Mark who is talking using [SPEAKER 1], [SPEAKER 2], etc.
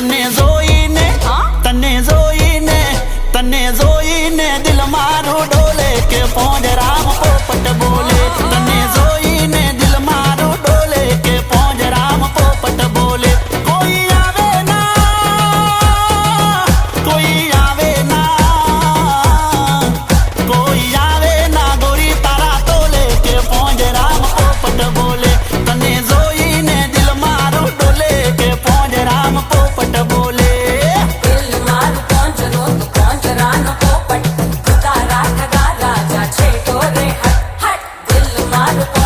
[SPEAKER 1] તને જોઈને તને જોઈને તને જોઈને દિલ મારું ડોલે કે પોંજરા
[SPEAKER 2] Bye.